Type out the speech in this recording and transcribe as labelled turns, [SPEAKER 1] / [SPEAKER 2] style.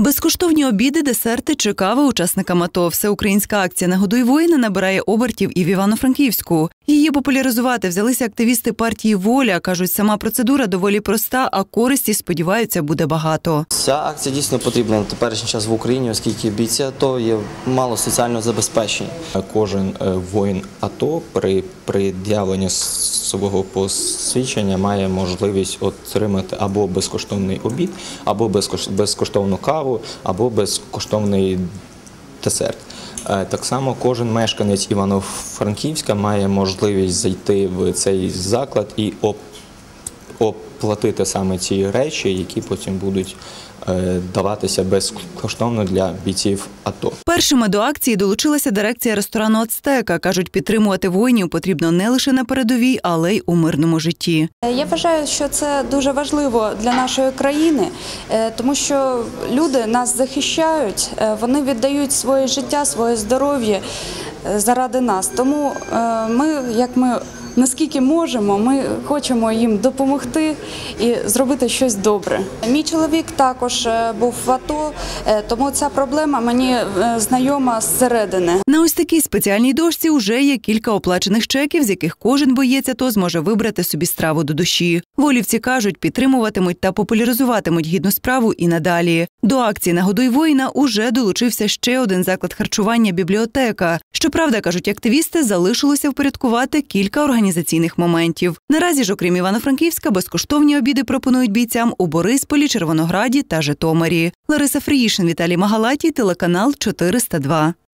[SPEAKER 1] Безкоштовні обіди, десерти чи кава учасникам АТО. Всеукраїнська акція «Нагодуй воїна» набирає обертів і в Івано-Франківську. Її популяризувати взялися активісти партії Воля. кажуть, сама процедура доволі проста, а користі сподіваються буде багато.
[SPEAKER 2] Ця акція дійсно потрібна на теперішній час в Україні, оскільки бійці АТО є мало соціального забезпечення.
[SPEAKER 3] Кожен е, воїн АТО при пред'явленні свого посвідчення має можливість отримати або безкоштовний обід, або безкоштовну каву, або безкоштовний десерт. Е, Так само кожен мешканець Івано-Франківська має можливість зайти в цей заклад і оплатити саме ці речі, які потім будуть е, даватися безкоштовно для бійців АТО.
[SPEAKER 1] Першими до акції долучилася дирекція ресторану Ацтека. кажуть, підтримувати воїнів потрібно не лише на передовій, але й у мирному житті.
[SPEAKER 4] Я вважаю, що це дуже важливо для нашої країни, е, тому що люди нас захищають, е, вони віддають своє життя, своє здоров'я е, заради нас. Тому е, ми, як ми наскільки можемо, ми хочемо їм допомогти і зробити щось добре. Мій чоловік також е, був в АТО, е, тому ця проблема мені е, знайома зсередини.
[SPEAKER 1] На ось такій спеціальній дошці вже є кілька оплачених чеків, з яких кожен боєць АТО зможе вибрати собі страву до душі. Волівці кажуть, підтримуватимуть та популяризуватимуть гідну справу і надалі. До акції «Нагодуй воїна уже долучився ще один заклад харчування бібліотека. Щоправда, кажуть активісти, залишилося впорядкувати кілька організаційних моментів. Наразі ж, окрім Івано-Франківська, безкоштовні обіди пропонують бійцям у Борисполі, Червонограді та Житомирі. Лариса Фріїшин, Віталій Магалатій, телеканал 402.